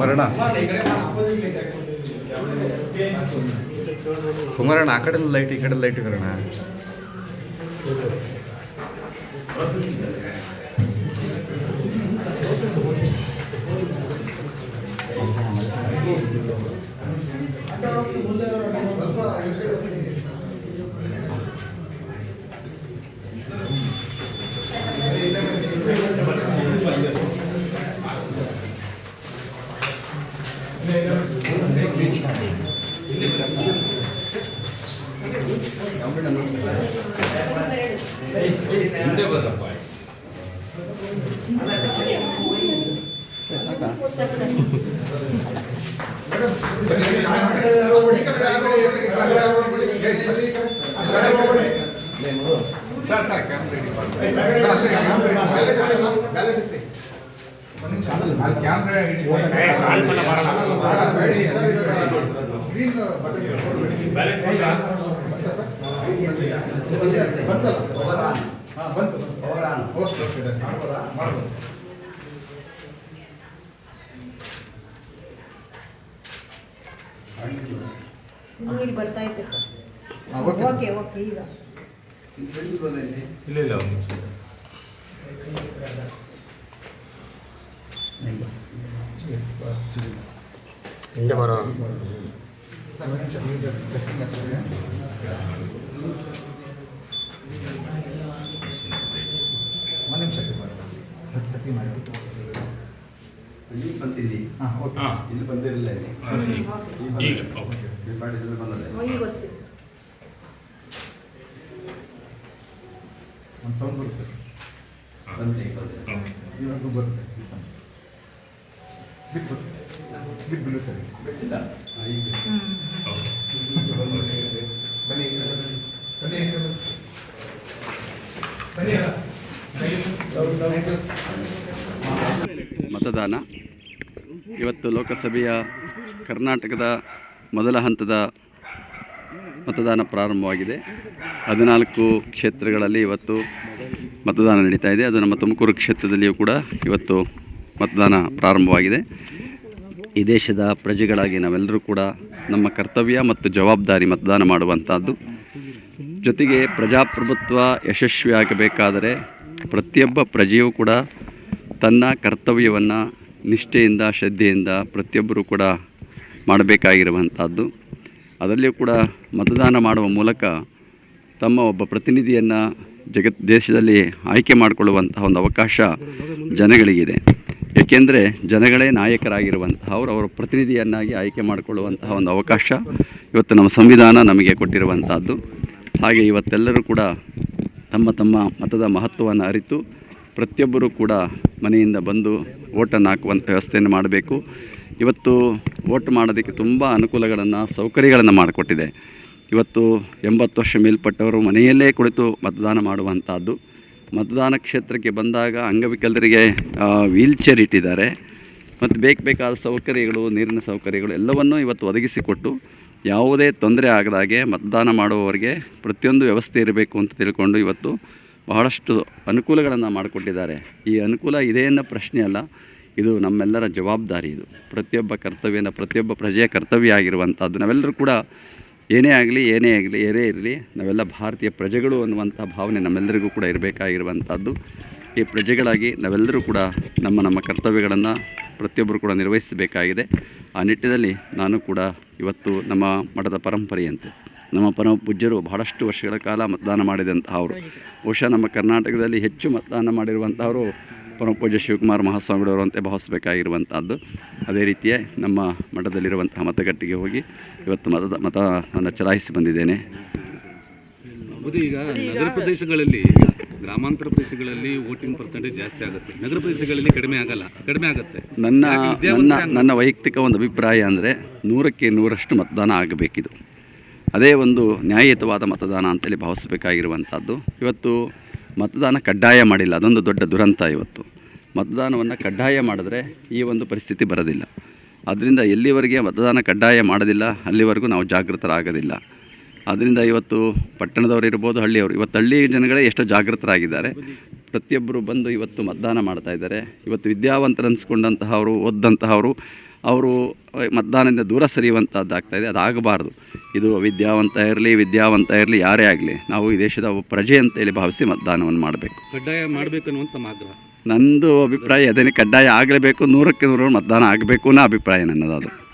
ಕುಮಾರಣ್ಣ ಕುಮಾರಣ್ಣ ಆ ಕಡೆ ಲೈಟ್ ಈ ಕಡೆ ಲೈಟ್ ಕರೋಣ ಮುಂದೆ ಬಂದಪ್ಪ ಸರ್ ಸರ್ ಕ್ಯಾಮ್ರಾ ಕ್ಯಾಮ್ರಾ ನೀರು ಬರ್ತಾ ಐತೆ ಸರ್. ಓಕೆ. ಓಕೆ ಈಗ. ಇಲ್ಲ ಇಲ್ಲ ಹಿಂದೆ ಬರೋ ಒಂದು ನಿಮಿಷ ಹತ್ತಿ ಮಾಡಿ. ಇಲ್ಲಿ ಹಾಂ ಓಕೆ. ಇಲ್ಲಿ ಬಂದಿರಲಿಲ್ಲ ಈಗ. ಈ ಬಂದದೆ. ಒಂದು ಸೌಂಡ್ ಬರುತ್ತೆ. ಬಂದೆ ಇವಾಗ ಬರುತ್ತೆ. ಸ್ಲಿಪ್ ಸ್ಲಿಪ್ ಬೀಳುತ್ತದೆ ಬಿಟ್ಟಿಲ್ಲ. ಹಾ, ಈಗ. ಓಕೆ. ಮತದಾನ. ಇವತ್ತು ಲೋಕಸಭೆಯ ಕರ್ನಾಟಕದ ಮೊದಲ ಹಂತದ ಮತದಾನ ಪ್ರಾರಂಭವಾಗಿದೆ. ಹದಿನಾಲ್ಕು ಕ್ಷೇತ್ರಗಳಲ್ಲಿ ಇವತ್ತು ಮತದಾನ ನಡೀತಾ ಇದೆ. ಅದು ನಮ್ಮ ತುಮಕೂರು ಕ್ಷೇತ್ರದಲ್ಲಿಯೂ ಕೂಡ ಇವತ್ತು ಮತದಾನ ಪ್ರಾರಂಭವಾಗಿದೆ. ಈ ದೇಶದ ಪ್ರಜೆಗಳಾಗಿ ನಾವೆಲ್ಲರೂ ಕೂಡ ನಮ್ಮ ಕರ್ತವ್ಯ ಮತ್ತು ಜವಾಬ್ದಾರಿ ಮತದಾನ ಮಾಡುವಂಥದ್ದು ಜೊತೆಗೆ ಪ್ರಜಾಪ್ರಭುತ್ವ ಯಶಸ್ವಿಯಾಗಬೇಕಾದರೆ ಪ್ರತಿಯೊಬ್ಬ ಪ್ರಜೆಯೂ ಕೂಡ ತನ್ನ ಕರ್ತವ್ಯವನ್ನು ನಿಷ್ಠೆಯಿಂದ, ಶ್ರದ್ಧೆಯಿಂದ ಪ್ರತಿಯೊಬ್ಬರೂ ಕೂಡ ಮಾಡಬೇಕಾಗಿರುವಂಥದ್ದು. ಅದರಲ್ಲಿಯೂ ಕೂಡ ಮತದಾನ ಮಾಡುವ ಮೂಲಕ ತಮ್ಮ ಒಬ್ಬ ಪ್ರತಿನಿಧಿಯನ್ನು ಜಗತ್, ದೇಶದಲ್ಲಿ ಆಯ್ಕೆ ಮಾಡಿಕೊಳ್ಳುವಂತಹ ಒಂದು ಅವಕಾಶ ಜನಗಳಿಗಿದೆ. ಏಕೆಂದರೆ ಜನಗಳೇ ನಾಯಕರಾಗಿರುವಂತಹ ಅವರು ಅವರ ಪ್ರತಿನಿಧಿಯನ್ನಾಗಿ ಆಯ್ಕೆ ಮಾಡಿಕೊಳ್ಳುವಂತಹ ಒಂದು ಅವಕಾಶ ಇವತ್ತು ನಮ್ಮ ಸಂವಿಧಾನ ನಮಗೆ ಕೊಟ್ಟಿರುವಂಥದ್ದು. ಹಾಗೆ ಇವತ್ತೆಲ್ಲರೂ ಕೂಡ ತಮ್ಮ ತಮ್ಮ ಮತದ ಮಹತ್ವವನ್ನು ಅರಿತು ಪ್ರತಿಯೊಬ್ಬರೂ ಕೂಡ ಮನೆಯಿಂದ ಬಂದು ಓಟನ್ನು ಹಾಕುವಂಥ ವ್ಯವಸ್ಥೆಯನ್ನು ಮಾಡಬೇಕು. ಇವತ್ತು ಓಟ್ ಮಾಡೋದಕ್ಕೆ ತುಂಬ ಅನುಕೂಲಗಳನ್ನು, ಸೌಕರ್ಯಗಳನ್ನು ಮಾಡಿಕೊಟ್ಟಿದೆ. ಇವತ್ತು ಎಂಬತ್ತು ವರ್ಷ ಮೇಲ್ಪಟ್ಟವರು ಮನೆಯಲ್ಲೇ ಕುಳಿತು ಮತದಾನ ಮಾಡುವಂಥದ್ದು ಮತದಾನ ಕ್ಷೇತ್ರಕ್ಕೆ ಬಂದಾಗ ಅಂಗವಿಕಲರಿಗೆ ವೀಲ್ ಚೇರ್ ಇಟ್ಟಿದ್ದಾರೆ. ಮತ್ತು ಬೇಕು ಬೇಕಾದ ಸೌಕರ್ಯಗಳು, ನೀರಿನ ಸೌಕರ್ಯಗಳು ಎಲ್ಲವನ್ನೂ ಇವತ್ತು ಒದಗಿಸಿಕೊಟ್ಟು ಯಾವುದೇ ತೊಂದರೆ ಆಗದಾಗೆ ಮತದಾನ ಮಾಡುವವರಿಗೆ ಪ್ರತಿಯೊಂದು ವ್ಯವಸ್ಥೆ ಇರಬೇಕು ಅಂತ ತಿಳ್ಕೊಂಡು ಇವತ್ತು ಬಹಳಷ್ಟು ಅನುಕೂಲಗಳನ್ನು ಮಾಡಿಕೊಟ್ಟಿದ್ದಾರೆ. ಈ ಅನುಕೂಲ ಇದೆ ಅನ್ನೋ ಪ್ರಶ್ನೆ ಅಲ್ಲ, ಇದು ನಮ್ಮೆಲ್ಲರ ಜವಾಬ್ದಾರಿ ಇದು. ಪ್ರತಿಯೊಬ್ಬ ಕರ್ತವ್ಯನ, ಪ್ರತಿಯೊಬ್ಬ ಪ್ರಜೆಯ ಕರ್ತವ್ಯ ಆಗಿರುವಂಥದ್ದು ನಾವೆಲ್ಲರೂ ಕೂಡ ಏನೇ ಆಗಲಿ ಏನೇ ಆಗಲಿ, ಏನೇ ಇರಲಿ, ನಾವೆಲ್ಲ ಭಾರತೀಯ ಪ್ರಜೆಗಳು ಅನ್ನುವಂಥ ಭಾವನೆ ನಮ್ಮೆಲ್ಲರಿಗೂ ಕೂಡ ಇರಬೇಕಾಗಿರುವಂಥದ್ದು ಈ ಪ್ರಜೆಗಳಾಗಿ ನಾವೆಲ್ಲರೂ ಕೂಡ ನಮ್ಮ ನಮ್ಮ ಕರ್ತವ್ಯಗಳನ್ನು ಪ್ರತಿಯೊಬ್ಬರು ಕೂಡ ನಿರ್ವಹಿಸಬೇಕಾಗಿದೆ. ಆ ನಿಟ್ಟಿನಲ್ಲಿ ನಾನು ಕೂಡ ಇವತ್ತು ನಮ್ಮ ಮಠದ ಪರಂಪರೆಯಂತೆ, ನಮ್ಮ ಪರಮ ಪೂಜ್ಯರು ಬಹಳಷ್ಟು ವರ್ಷಗಳ ಕಾಲ ಮತದಾನ ಮಾಡಿದಂತಹವರು, ಬಹುಶಃ ನಮ್ಮ ಕರ್ನಾಟಕದಲ್ಲಿ ಹೆಚ್ಚು ಮತದಾನ ಮಾಡಿರುವಂಥವರು ಪರಮ ಪೂಜ್ಯ ಶಿವಕುಮಾರ್ ಮಹಾಸ್ವಾಮಿಗಳವರು ಅಂತ ಭಾವಿಸಬೇಕಾಗಿರುವಂಥದ್ದು ಅದೇ ರೀತಿಯೇ ನಮ್ಮ ಮಠದಲ್ಲಿರುವಂತಹ ಮತಗಟ್ಟೆಗೆ ಹೋಗಿ ಇವತ್ತು ಮತದ ಮತವನ್ನು ಚಲಾಯಿಸಿ ಬಂದಿದ್ದೇನೆ. ಈಗ ನಗರ ಪ್ರದೇಶಗಳಲ್ಲಿ ಗ್ರಾಮಾಂತರ ಪ್ರದೇಶಗಳಲ್ಲಿ ವೋಟಿಂಗ್ ಪರ್ಸೆಂಟೇಜ್ ಜಾಸ್ತಿ ಆಗುತ್ತೆ. ನಗರ ಪ್ರದೇಶಗಳಲ್ಲಿ ಕಡಿಮೆ ಆಗಲ್ಲ. ಕಡಿಮೆ ಆಗುತ್ತೆ. ನನ್ನ ನನ್ನ ನನ್ನ ವೈಯಕ್ತಿಕ ಒಂದು ಅಭಿಪ್ರಾಯ ಅಂದರೆ ನೂರಕ್ಕೆ ನೂರಷ್ಟು ಮತದಾನ ಆಗಬೇಕಿದು. ಅದೇ ಒಂದು ನ್ಯಾಯಯುತವಾದ ಮತದಾನ ಅಂತೇಳಿ ಭಾವಿಸಬೇಕಾಗಿರುವಂಥದ್ದು. ಇವತ್ತು ಮತದಾನ ಕಡ್ಡಾಯ ಮಾಡಿಲ್ಲ. ಅದೊಂದು ದೊಡ್ಡ ದುರಂತ ಇವತ್ತು. ಮತದಾನವನ್ನು ಕಡ್ಡಾಯ ಮಾಡಿದ್ರೆ ಈ ಒಂದು ಪರಿಸ್ಥಿತಿ ಬರೋದಿಲ್ಲ. ಅದರಿಂದ ಎಲ್ಲಿವರೆಗೆ ಮತದಾನ ಕಡ್ಡಾಯ ಮಾಡೋದಿಲ್ಲ ಅಲ್ಲಿವರೆಗೂ ನಾವು ಜಾಗೃತರಾಗೋದಿಲ್ಲ. ಆದ್ದರಿಂದ ಇವತ್ತು ಪಟ್ಟಣದವರು ಇರ್ಬೋದು ಹಳ್ಳಿಯವರು ಇವತ್ತು ಹಳ್ಳಿ ಜನಗಳೇ ಎಷ್ಟು ಜಾಗೃತರಾಗಿದ್ದಾರೆ. ಪ್ರತಿಯೊಬ್ಬರು ಬಂದು ಇವತ್ತು ಮತದಾನ ಮಾಡ್ತಾ ಇದ್ದಾರೆ. ಇವತ್ತು ವಿದ್ಯಾವಂತರು ಅನಿಸ್ಕೊಂಡಂತಹವರು ಓದ್ದಂತಹವರು ಅವರು ಮತದಾನದಿಂದ ದೂರ ಸರಿಯುವಂಥದ್ದಾಗ್ತಾಯಿದೆ ಅದಾಗಬಾರ್ದು ಇದು. ವಿದ್ಯಾವಂತ ಇರಲಿ ವಿದ್ಯಾವಂತ ಇರಲಿ ಯಾರೇ ಆಗಲಿ ನಾವು ಈ ದೇಶದ ಪ್ರಜೆ ಅಂತೇಳಿ ಭಾವಿಸಿ ಮತದಾನವನ್ನು ಮಾಡಬೇಕು. ಕಡ್ಡಾಯ ಮಾಡಬೇಕು ಅನ್ನುವಂಥ ಮಾತ್ರ. ನಂದು ಅಭಿಪ್ರಾಯ ಅದೇನೆ ಕಡ್ಡಾಯ ಆಗಲೇಬೇಕು ನೂರಕ್ಕೆ ನೂರು ಮತದಾನ ಆಗಬೇಕು ಅನ್ನೋ ಅಭಿಪ್ರಾಯ ನನ್ನದು ಅದು.